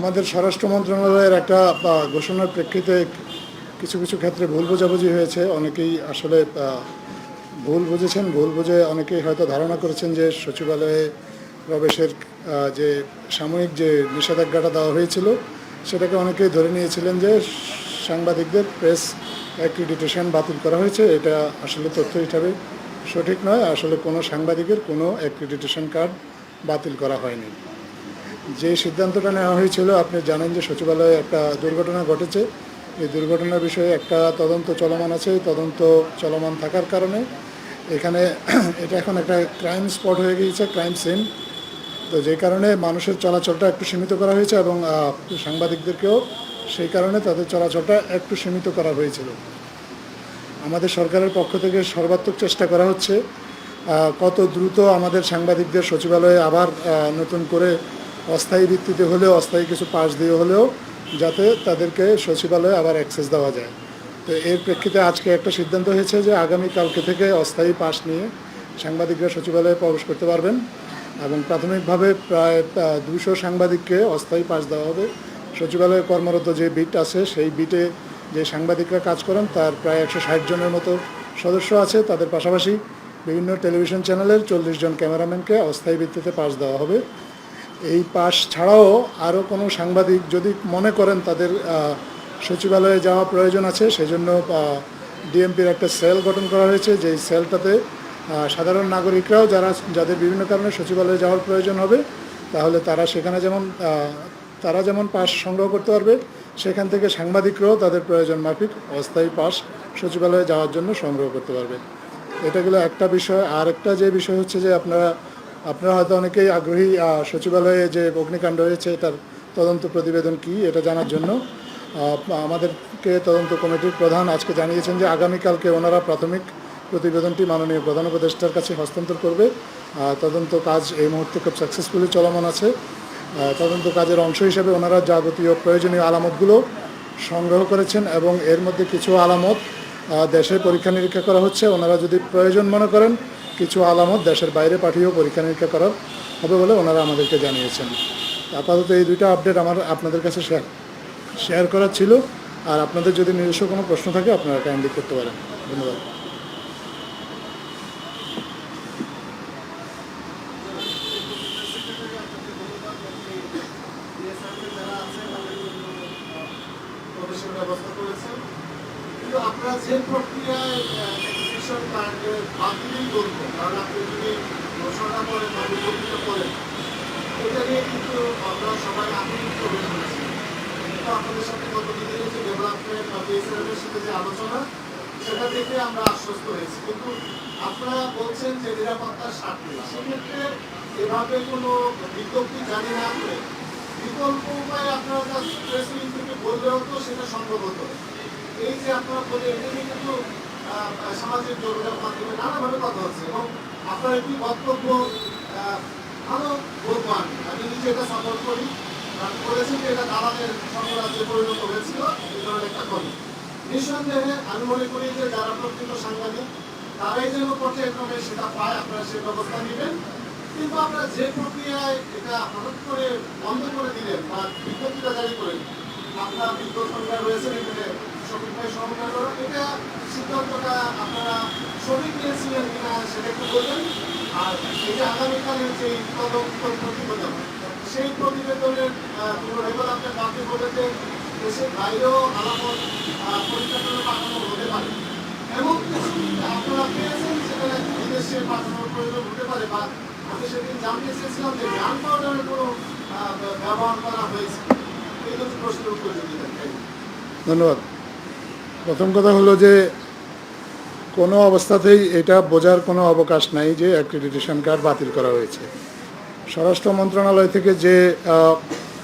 আমাদের স্বরাষ্ট্র মন্ত্রণালয়ের একটা ঘোষণার প্রেক্ষিতে কিছু কিছু ক্ষেত্রে ভুল বোঝাবুঝি হয়েছে। অনেকেই আসলে ভুল বুঝেছেন, ভুল বুঝে অনেকেই হয়তো ধারণা করেছেন যে সচিবালয়ে প্রবেশের যে সাময়িক যে নিষেধাজ্ঞাটা দেওয়া হয়েছিল, সেটাকে অনেকেই ধরে নিয়েছিলেন যে সাংবাদিকদের প্রেস অ্যাক্রিডিটেশন বাতিল করা হয়েছে। এটা আসলে তথ্য হিসাবে সঠিক নয়। আসলে কোনো সাংবাদিকের কোনো অ্যাক্রিডিটেশন কার্ড বাতিল করা হয়নি। যে সিদ্ধান্তটা নেওয়া হয়েছিল, আপনি জানেন যে সচিবালয়ে একটা দুর্ঘটনা ঘটেছে। এই দুর্ঘটনার বিষয়ে একটা তদন্ত চলমান আছে। তদন্ত চলমান থাকার কারণে এখানে এটা এখন একটা ক্রাইম স্পট হয়ে গিয়েছে ক্রাইম সিন তো যে কারণে মানুষের চলাচলটা একটু সীমিত করা হয়েছে এবং সাংবাদিকদেরকেও সেই কারণে তাদের চলাচলটা একটু সীমিত করা হয়েছিল। আমাদের সরকারের পক্ষ থেকে সর্বাত্মক চেষ্টা করা হচ্ছে কত দ্রুত আমাদের সাংবাদিকদের সচিবালয়ে আবার নতুন করে অস্থায়ী ভিত্তিতে হলেও, অস্থায়ী কিছু পাস দিয়ে হলেও যাতে তাদেরকে সচিবালয়ে আবার অ্যাক্সেস দেওয়া যায়। তো এর প্রেক্ষিতে আজকে একটা সিদ্ধান্ত হয়েছে যে আগামী কালকে থেকে অস্থায়ী পাস নিয়ে সাংবাদিকরা সচিবালয়ে প্রবেশ করতে পারবেন এবং প্রাথমিকভাবে প্রায় দুশো সাংবাদিককে অস্থায়ী পাস দেওয়া হবে। সচিবালয়ে কর্মরত যে বিট আছে, সেই বিটে যে সাংবাদিকরা কাজ করেন, তার প্রায় একশো ষাট জনের মতো সদস্য আছে। তাদের পাশাপাশি বিভিন্ন টেলিভিশন চ্যানেলের চল্লিশ জন ক্যামেরাম্যানকে অস্থায়ী ভিত্তিতে পাস দেওয়া হবে। এই পাস ছাড়াও আরও কোনো সাংবাদিক যদি মনে করেন তাদের সচিবালয়ে যাওয়া প্রয়োজন আছে, সেজন্য ডিএমপির একটা সেল গঠন করা হয়েছে, যেই সেলটাতে সাধারণ নাগরিকরাও যারা, যাদের বিভিন্ন কারণে সচিবালয়ে যাওয়ার প্রয়োজন হবে, তাহলে তারা সেখানে যেমন তারা যেমন পাস সংগ্রহ করতে পারবে, সেখান থেকে সাংবাদিকরাও তাদের প্রয়োজন মাফিক অস্থায়ী পাস সচিবালয়ে যাওয়ার জন্য সংগ্রহ করতে পারবে। এটা গেলো একটা বিষয় আর একটা যে বিষয় হচ্ছে যে আপনারা আপনারা হয়তো অনেকেই আগ্রহী সচিবালয়ে যে অগ্নিকাণ্ড হয়েছে এটার তদন্ত প্রতিবেদন কি, এটা জানার জন্য। আমাদেরকে তদন্ত কমিটির প্রধান আজকে জানিয়েছেন যে আগামীকালকে ওনারা প্রাথমিক প্রতিবেদনটি মাননীয় প্রধান উপদেষ্টার কাছে হস্তান্তর করবে। তদন্ত কাজ এই মুহূর্তে খুব সাকসেসফুলি চলমান আছে। তদন্ত কাজের অংশ হিসেবে ওনারা যাবতীয় প্রয়োজনীয় আলামতগুলো সংগ্রহ করেছেন এবং এর মধ্যে কিছু আলামত দেশে পরীক্ষা নিরীক্ষা করা হচ্ছে। ওনারা যদি প্রয়োজন মনে করেন কিছু আলামত দেশের বাইরে পাঠিয়েও পরীক্ষা নিরীক্ষা করা হবে বলে ওনারা আমাদেরকে জানিয়েছেন। আপাতত এই দুইটা আপডেট আমার, আপনাদের কাছে শেয়ার শেয়ার করার ছিল। আর আপনাদের যদি নিজস্ব কোনো প্রশ্ন থাকে, আপনারা কাইন্ডলি করতে পারেন। ধন্যবাদ প্রবেশের ব্যবস্থা করেছেন কিন্তু আপনারা যে প্রক্রিয়ায় এক্সিবিশন কার্ডে বাতিলই করব কারণ আপনি যদি ঘোষণা করেন বা বিজ্ঞপ্তিটা করেন এটা নিয়ে কিন্তু আমরা সবাই আতঙ্কিত হয়ে পড়েছি কিন্তু আপনাদের সাথে গত দিনের যে ডেভেলপমেন্ট বা বিএসএফের সাথে যে আলোচনা, সেটা দেখে আমরা আশ্বস্ত হয়েছি। কিন্তু আপনারা বলছেন যে নিরাপত্তার স্বার্থে সেক্ষেত্রে এভাবে কোনো বিজ্ঞপ্তি জারি না করে বিকল্প উপায়ে আপনারা জাস্ট প্রেস থেকে বললেও তো সেটা সম্ভব হতো। এই যে আপনারা বলে এটা নিয়ে কিন্তু সামাজিক যোগাযোগ মাধ্যমে নানাভাবে কথা হচ্ছে এবং আপনার একটি বক্তব্য ভালো বলব আমি। আমি নিজে এটা সাপোর্ট করি। কারণ বলেছি যে এটা দালালের সাম্রাজ্যে পরিণত হয়েছিল, এই ধরনের একটা কথা নিঃসন্দেহে আমি মনে করি যে যারা প্রকৃত সাংবাদিক, তারাই যেন পর্যায়ক্রমে সেটা পায়, আপনারা সে ব্যবস্থা নেবেন। কিন্তু আপনারা যে প্রক্রিয়ায় এটা হঠাৎ করে বন্ধ করে দিলেন বা বিজ্ঞপ্তিটা জারি করেন আপনার বিজ্ঞ সরকার রয়েছেন এখানে সঠিকভাবে সমাধান করা, এটা সিদ্ধান্তটা আপনারা সঠিক নিয়েছিলেন কিনা সেটা একটু বলবেন। আর এই যে আগামীকালের যে তদন্ত প্রতিবেদন, সেই প্রতিবেদনের কোনো রেকর্ড আপনার কাউকে বলে যে ধন্যবাদ। প্রথম কথা হলো যে, কোনো অবস্থাতেই এটা বোঝার কোনো অবকাশ নাই যে অ্যাক্রিডিটেশন কার্ড বাতিল করা হয়েছে। স্বরাষ্ট্র মন্ত্রণালয় থেকে যে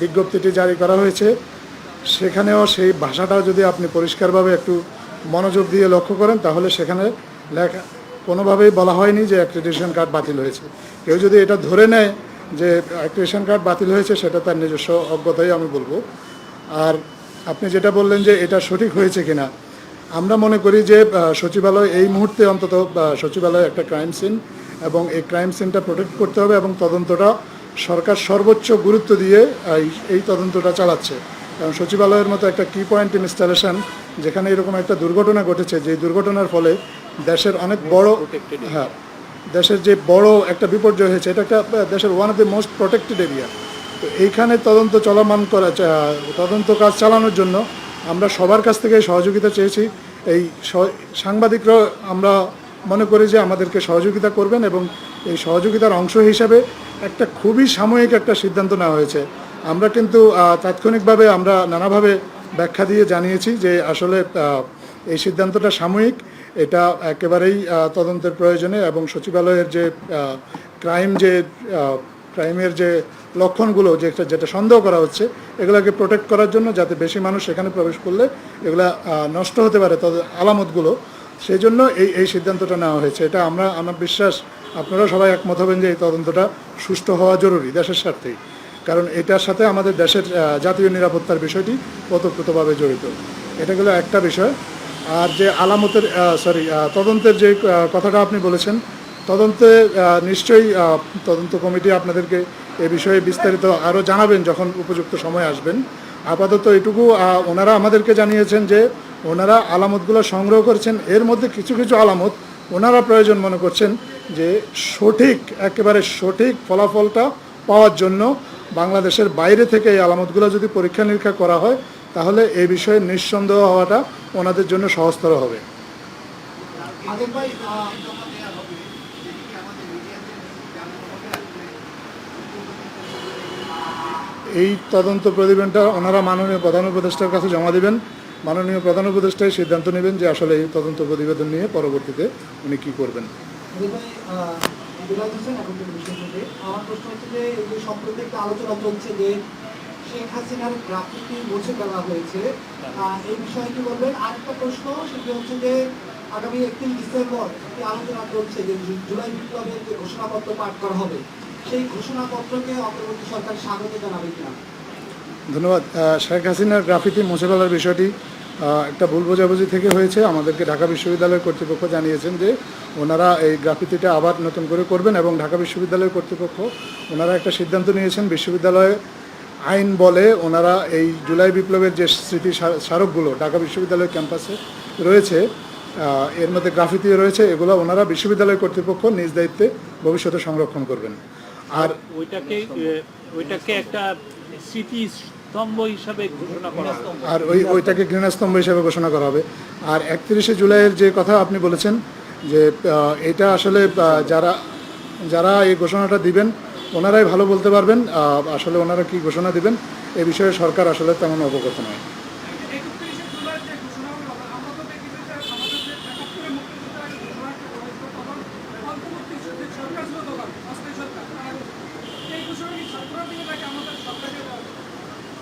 বিজ্ঞপ্তিটি জারি করা হয়েছে সেখানেও সেই ভাষাটা যদি আপনি পরিষ্কারভাবে একটু মনোযোগ দিয়ে লক্ষ্য করেন, তাহলে সেখানে লেখা, কোনোভাবেই বলা হয়নি যে অ্যাক্রিডিটেশন কার্ড বাতিল হয়েছে। কেউ যদি এটা ধরে নেয় যে অ্যাক্রিডিটেশন কার্ড বাতিল হয়েছে, সেটা তার নিজস্ব অজ্ঞতাই আমি বলব। আর আপনি যেটা বললেন যে এটা সঠিক হয়েছে কিনা, আমরা মনে করি যে সচিবালয় এই মুহূর্তে অন্তত সচিবালয় একটা ক্রাইম সিন এবং এই ক্রাইম সিনটা প্রোটেক্ট করতে হবে এবং তদন্তটা সরকার সর্বোচ্চ গুরুত্ব দিয়ে এই তদন্তটা চালাচ্ছে। কারণ সচিবালয়ের মতো একটা কি পয়েন্ট ইনস্টলেশন যেখানে এরকম একটা দুর্ঘটনা ঘটেছে যে দুর্ঘটনার ফলে দেশের অনেক বড় হ্যাঁ দেশের যে বড় একটা বিপর্যয় হয়েছে, এটা একটা দেশের one of the most protected area তো এইখানে তদন্ত চলমান করা তদন্ত কাজ চালানোর জন্য আমরা সবার কাছ থেকে সহযোগিতা চেয়েছি। এই সাংবাদিকরা আমরা মনে করি যে আমাদেরকে সহযোগিতা করবেন এবং এই সহযোগিতার অংশ হিসাবে একটা খুবই সাময়িক একটা সিদ্ধান্ত নেওয়া হয়েছে। আমরা কিন্তু তাৎক্ষণিকভাবে আমরা নানাভাবে ব্যাখ্যা দিয়ে জানিয়েছি যে আসলে এই সিদ্ধান্তটা সাময়িক, এটা একেবারেই তদন্তের প্রয়োজনে এবং সচিবালয়ের যে ক্রাইম যে ক্রাইমের যে লক্ষণগুলো যেটা যেটা সন্দেহ করা হচ্ছে, এগুলোকে প্রোটেক্ট করার জন্য যাতে বেশি মানুষ সেখানে প্রবেশ করলে এগুলা নষ্ট হতে পারে তাদের আলামতগুলো সেই জন্য এই এই সিদ্ধান্তটা নেওয়া হয়েছে। এটা আমরা, আমার বিশ্বাস আপনারা সবাই একমত হবেন যে এই তদন্তটা সুষ্ঠু হওয়া জরুরি, দেশের স্বার্থেই। কারণ এটার সাথে আমাদের দেশের জাতীয় নিরাপত্তার বিষয়টি ওতপ্রোতভাবে জড়িত। এটা গেলো একটা বিষয়। আর যে আলামতের সরি তদন্তের যে কথাটা আপনি বলেছেন, তদন্তে নিশ্চয়ই তদন্ত কমিটি আপনাদেরকে এ বিষয়ে বিস্তারিত আরও জানাবেন যখন উপযুক্ত সময় আসবেন। আপাতত এটুকু ওনারা আমাদেরকে জানিয়েছেন যে, ওনারা আলামতগুলো সংগ্রহ করেছেন। এর মধ্যে কিছু কিছু আলামত ওনারা প্রয়োজন মনে করছেন যে, সঠিক, একেবারে সঠিক ফলাফলটা পাওয়ার জন্য বাংলাদেশের বাইরে থেকে এই আলামতগুলো যদি পরীক্ষা নিরীক্ষা করা হয় তাহলে এই বিষয়ে নিঃসন্দেহ হওয়াটা ওনাদের জন্য সহজতর হবে। এই তদন্ত প্রতিবেদনটা ওনারা মাননীয় প্রধান উপদেষ্টার কাছে জমা দেবেন। মাননীয় প্রধান উপদেষ্টাই সিদ্ধান্ত নেবেন যে আসলে এই তদন্ত প্রতিবেদন নিয়ে পরবর্তীতে উনি কী করবেন। আমার প্রশ্ন হচ্ছে যে এই যে সম্প্রতি একটা আলোচনা চলছে যে শেখ হাসিনার গ্রাফিতি মুছে ফেলা হয়েছে এই বিষয়ে কি বলবেন? আরেকটা প্রশ্ন, সেটি হচ্ছে যে আগামী একত্রিশ ডিসেম্বর একটি আলোচনা চলছে যে জুলাই বিপ্লবের যে ঘোষণাপত্র পাঠ করা হবে, সেই ঘোষণাপত্রকে অন্তর্বর্তী সরকার স্বাগত জানাবে কিনা? ধন্যবাদ। শেখ হাসিনার গ্রাফিতি মুছে ফেলার বিষয়টি একটা ভুল বোঝাবুঝি থেকে হয়েছে। আমাদেরকে ঢাকা বিশ্ববিদ্যালয় কর্তৃপক্ষ জানিয়েছেন যে ওনারা এই গ্রাফিতিটা আবার নতুন করে করবেন এবং ঢাকা বিশ্ববিদ্যালয় কর্তৃপক্ষ ওনারা একটা সিদ্ধান্ত নিয়েছেন, বিশ্ববিদ্যালয়ে আইন বলে ওনারা এই জুলাই বিপ্লবের যে স্মৃতি স্মারকগুলো ঢাকা বিশ্ববিদ্যালয় ক্যাম্পাসে রয়েছে এর মধ্যে গ্রাফিতি রয়েছে, এগুলো ওনারা বিশ্ববিদ্যালয় কর্তৃপক্ষ নিজ দায়িত্বে ভবিষ্যতে সংরক্ষণ করবেন। আর ওইটাকে ওইটাকে একটা স্মৃতি আর ওই ওইটাকে ঘৃণাস্তম্ভ হিসাবে ঘোষণা করা হবে। আর একত্রিশে জুলাইয়ের যে কথা আপনি বলেছেন, যে এটা আসলে যারা যারা এই ঘোষণাটা দিবেন, ওনারাই ভালো বলতে পারবেন আসলে ওনারা কি ঘোষণা দিবেন, এ বিষয়ে সরকার আসলে তেমন অবগত নয় একত্রিশে জুলাই যে ঘোষণা হলো আমরা তো দেখি যে আমাদের যে একাত্তরে মুক্তিযুদ্ধের আগে ঘোষণা একটা করেছিল তখন অন্তর্বর্তী যে সরকার ছিল তখন অস্থায়ী সরকার তারা এই ঘোষণা কি ছাত্ররা দিকে নাকি আমাদের সরকারকে দেওয়া হবে?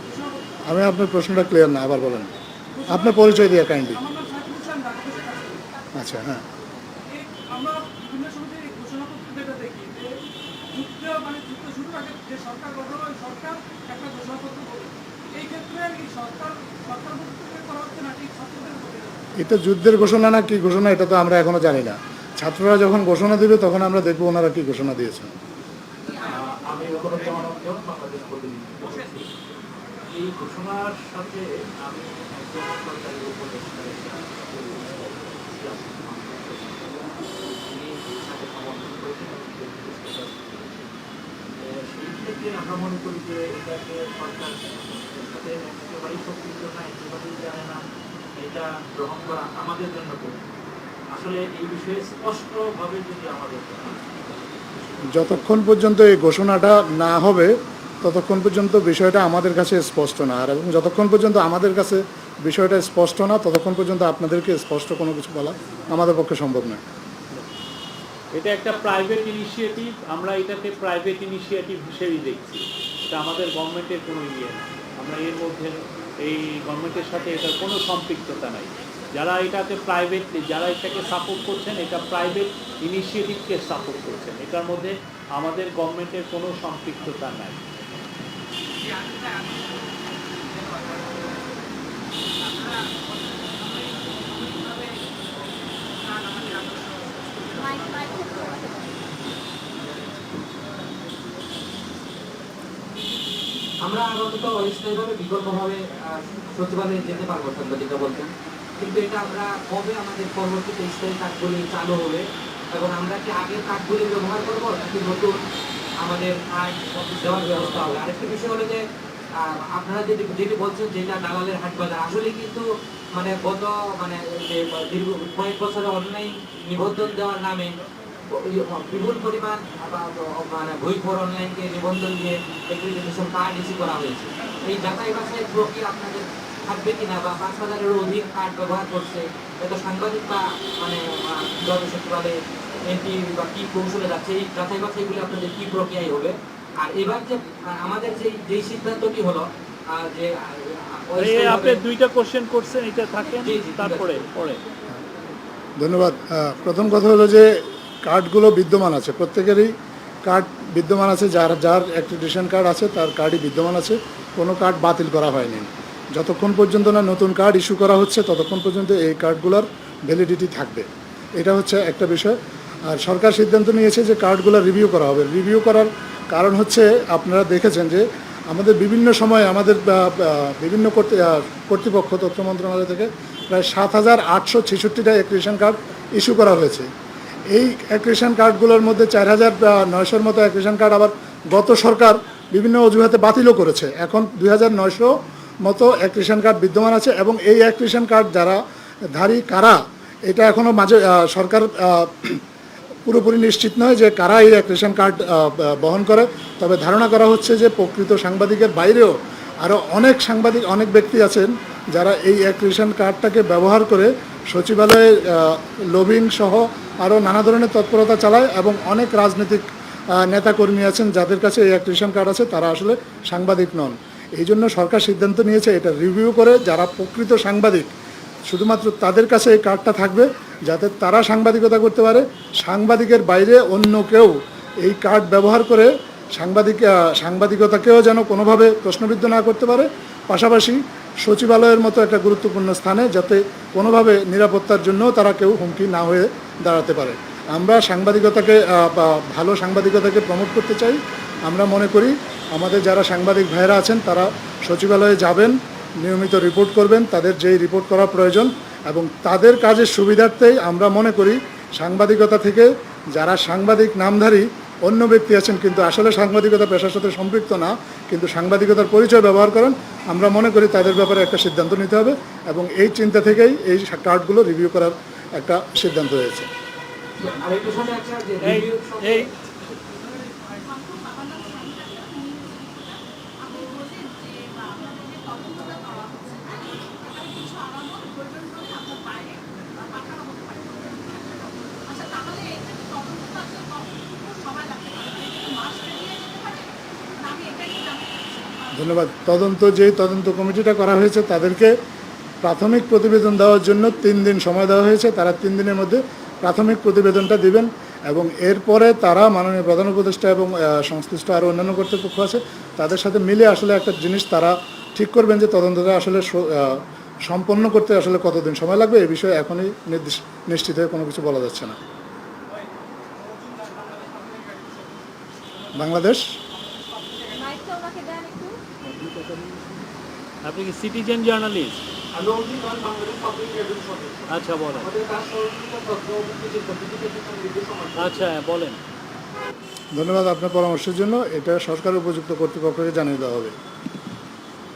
ঘোষণা করতে হবে। আমি আপনার প্রশ্নটা ক্লিয়ার না আবার বলেন। আপনার পরিচয় দিয়ে কাইন্ডলি। আচ্ছা হ্যাঁ। যুদ্ধ মানে এটা যুদ্ধের ঘোষণা না কি ঘোষণা এটা তো আমরা এখনও জানি না। ছাত্ররা যখন ঘোষণা দেবে তখন আমরা দেখব ওনারা কি ঘোষণা দিয়েছেন আমি কোনো জনগণ বাংলাদেশ প্রতিনিধি এই ঘোষণার সাথে আমি একজন সরকারি উপদেষ্টা সেই ক্ষেত্রে আমরা মনে করি যে এটাকে সরকার সাথে একেবারেই সম্পৃক্ত না একেবারেই জানে না এটা গ্রহণ করা আমাদের জন্য আসলে এই বিষয়ে স্পষ্টভাবে যদি আমাদের যতক্ষণ পর্যন্ত এই ঘোষণাটা না হবে ততক্ষণ পর্যন্ত বিষয়টা আমাদের কাছে স্পষ্ট না। আর এবং যতক্ষণ পর্যন্ত আমাদের কাছে বিষয়টা স্পষ্ট না, ততক্ষণ পর্যন্ত আপনাদেরকে স্পষ্ট কোনো কিছু বলা আমাদের পক্ষে সম্ভব নয়। এটা একটা প্রাইভেট ইনিশিয়েটিভ আমরা এটাকে প্রাইভেট ইনিশিয়েটিভ হিসেবেই দেখছি। এটা আমাদের গভর্নমেন্টের কোনো ইয়ে না। আমরা এর মধ্যে, এই গভর্নমেন্টের সাথে এটার কোনো সম্পৃক্ততা নাই। যারা এটাকে প্রাইভেট যারা এটাকে সাপোর্ট করছেন, এটা প্রাইভেট ইনিশিয়েটিভকে সাপোর্ট করছেন। এটার মধ্যে আমাদের গভর্নমেন্টের কোনো সম্পৃক্ততা নাই। আমরা আপাতত অস্থায়ীভাবে বিকল্পভাবে সচিবালয়ে যেতে পারব সাংবাদিকরা বলছেন কিন্তু এটা আমরা কবে আমাদের পরবর্তীতে স্থায়ী কার্ডগুলি চালু হবে এবং আমরা কি আগের কার্ডগুলি ব্যবহার করব নাকি নতুন আমাদের দেওয়ার ব্যবস্থা হবে। আরেকটা বিষয় হলো যে আপনারা যেটি যেটি বলছেন যেটা দালালের হাট বাজার আসলে কিন্তু মানে গত মানে যে দীর্ঘ কয়েক বছরে অনলাইন নিবন্ধন দেওয়ার নামে বিপুল পরিমাণ মানে বই ফোর অনলাইনকে নিবন্ধন দিয়ে এগ্রিগেশন কার্ড ইস্যু করা হয়েছে এই যাচাই বাছাই প্রক্রিয়া আপনাদের থাকবে কিনা বা পাঁচ হাজারেরও অধিক কার্ড ব্যবহার করছে? এটা সাংবাদিক বা মানে আহ, কীভাবে সচিবালয়ে এমপি বা কি কৌশলে যাচ্ছে এই যাচাই বাছাইগুলি আপনাদের কি প্রক্রিয়ায় হবে? আর এবার যে আমাদের যে যেই সিদ্ধান্তটি হলো যে আপনি দুইটা কোশ্চেন করছেন এটা থাকেন জি, জি, ঠিক আছে। তারপরে পরে। ধন্যবাদ। প্রথম কথা হলো যে কার্ডগুলো বিদ্যমান আছে। প্রত্যেকেরই কার্ড বিদ্যমান আছে। যার যার অ্যাক্রিডিটেশন কার্ড আছে তার কার্ডই বিদ্যমান আছে। কোনো কার্ড বাতিল করা হয়নি। যতক্ষণ পর্যন্ত না নতুন কার্ড ইস্যু করা হচ্ছে ততক্ষণ পর্যন্ত এই কার্ডগুলোর ভ্যালিডিটি থাকবে। এটা হচ্ছে একটা বিষয়। আর সরকার সিদ্ধান্ত নিয়েছে যে কার্ডগুলো রিভিউ করা হবে। রিভিউ করার কারণ হচ্ছে আপনারা দেখেছেন যে আমাদের বিভিন্ন সময় আমাদের বিভিন্ন কর্তৃ- কর্তৃপক্ষ, তথ্য মন্ত্রণালয় থেকে প্রায় সাত হাজার আটশো ছেষট্টিটা অ্যাক্রিডিটেশন কার্ড ইস্যু করা হয়েছে। এই অ্যাক্রিডিটেশন কার্ডগুলোর মধ্যে চার হাজার নয়শোর মতো অ্যাক্রিডিটেশন কার্ড আবার গত সরকার বিভিন্ন অজুহাতে বাতিলও করেছে। এখন দুই হাজার নয়শো মতো অ্যাক্রিডিটেশন কার্ড বিদ্যমান আছে এবং এই অ্যাক্রিডিটেশন কার্ড যারা ধারী কারা, এটা এখনও মাঝে সরকার পুরোপুরি নিশ্চিত নয় যে কারা এই রেশন কার্ড বহন করে। তবে ধারণা করা হচ্ছে যে প্রকৃত সাংবাদিকের বাইরেও আরও অনেক সাংবাদিক, অনেক ব্যক্তি আছেন যারা এই এক রেশন কার্ডটাকে ব্যবহার করে সচিবালয়ে লবিং সহ আরও নানা ধরনের তৎপরতা চালায় এবং অনেক রাজনৈতিক নেতাকর্মী আছেন যাদের কাছে এই এক রেশন কার্ড আছে, তারা আসলে সাংবাদিক নন। এই জন্য সরকার সিদ্ধান্ত নিয়েছে এটা রিভিউ করে যারা প্রকৃত সাংবাদিক, শুধুমাত্র তাদের কাছে এই কার্ডটা থাকবে যাতে তারা সাংবাদিকতা করতে পারে, সাংবাদিকের বাইরে অন্য কেউ এই কার্ড ব্যবহার করে সাংবাদিক সাংবাদিকতাকেও যেন কোনোভাবে প্রশ্নবিদ্ধ না করতে পারে। পাশাপাশি সচিবালয়ের মতো একটা গুরুত্বপূর্ণ স্থানে যাতে কোনোভাবে নিরাপত্তার জন্য তারা কেউ হুমকি না হয়ে দাঁড়াতে পারে। আমরা সাংবাদিকতাকে ভালো সাংবাদিকতাকে প্রমোট করতে চাই। আমরা মনে করি আমাদের যারা সাংবাদিক ভাইয়েরা আছেন তারা সচিবালয়ে যাবেন, নিয়মিত রিপোর্ট করবেন, তাদের যেই রিপোর্ট করা প্রয়োজন এবং তাদের কাজের সুবিধার্থেই আমরা মনে করি সাংবাদিকতা থেকে যারা সাংবাদিক নামধারী অন্য ব্যক্তি আছেন কিন্তু আসলে সাংবাদিকতা পেশার সাথে সম্পৃক্ত না কিন্তু সাংবাদিকতার পরিচয় ব্যবহার করেন আমরা মনে করি তাদের ব্যাপারে একটা সিদ্ধান্ত নিতে হবে এবং এই চিন্তা থেকেই এই কার্ডগুলো রিভিউ করার একটা সিদ্ধান্ত হয়েছে। এই ধন্যবাদ। তদন্ত যেই তদন্ত কমিটিটা করা হয়েছে, তাদেরকে প্রাথমিক প্রতিবেদন দেওয়ার জন্য তিন দিন সময় দেওয়া হয়েছে। তারা তিন দিনের মধ্যে প্রাথমিক প্রতিবেদনটা দিবেন এবং এরপরে তারা মাননীয় প্রধান উপদেষ্টা এবং সংশ্লিষ্ট আরও অন্যান্য কর্তৃপক্ষ আছে, তাদের সাথে মিলে আসলে একটা জিনিস তারা ঠিক করবেন যে তদন্তটা আসলে সম্পন্ন করতে আসলে কতদিন সময় লাগবে, এ বিষয়ে এখনই নির্দিষ্ট নিশ্চিত হয়ে কোনো কিছু বলা যাচ্ছে না। বাংলাদেশ মাইকটা ওনাকে দেন একটু আপনি কি সিটিজেন জার্নালিস্ট। আচ্ছা বলেন। আচ্ছা বলেন। ধন্যবাদ আপনার পরামর্শের জন্য। এটা সরকার উপযুক্ত কর্তৃপক্ষকে জানিয়ে দেওয়া হবে।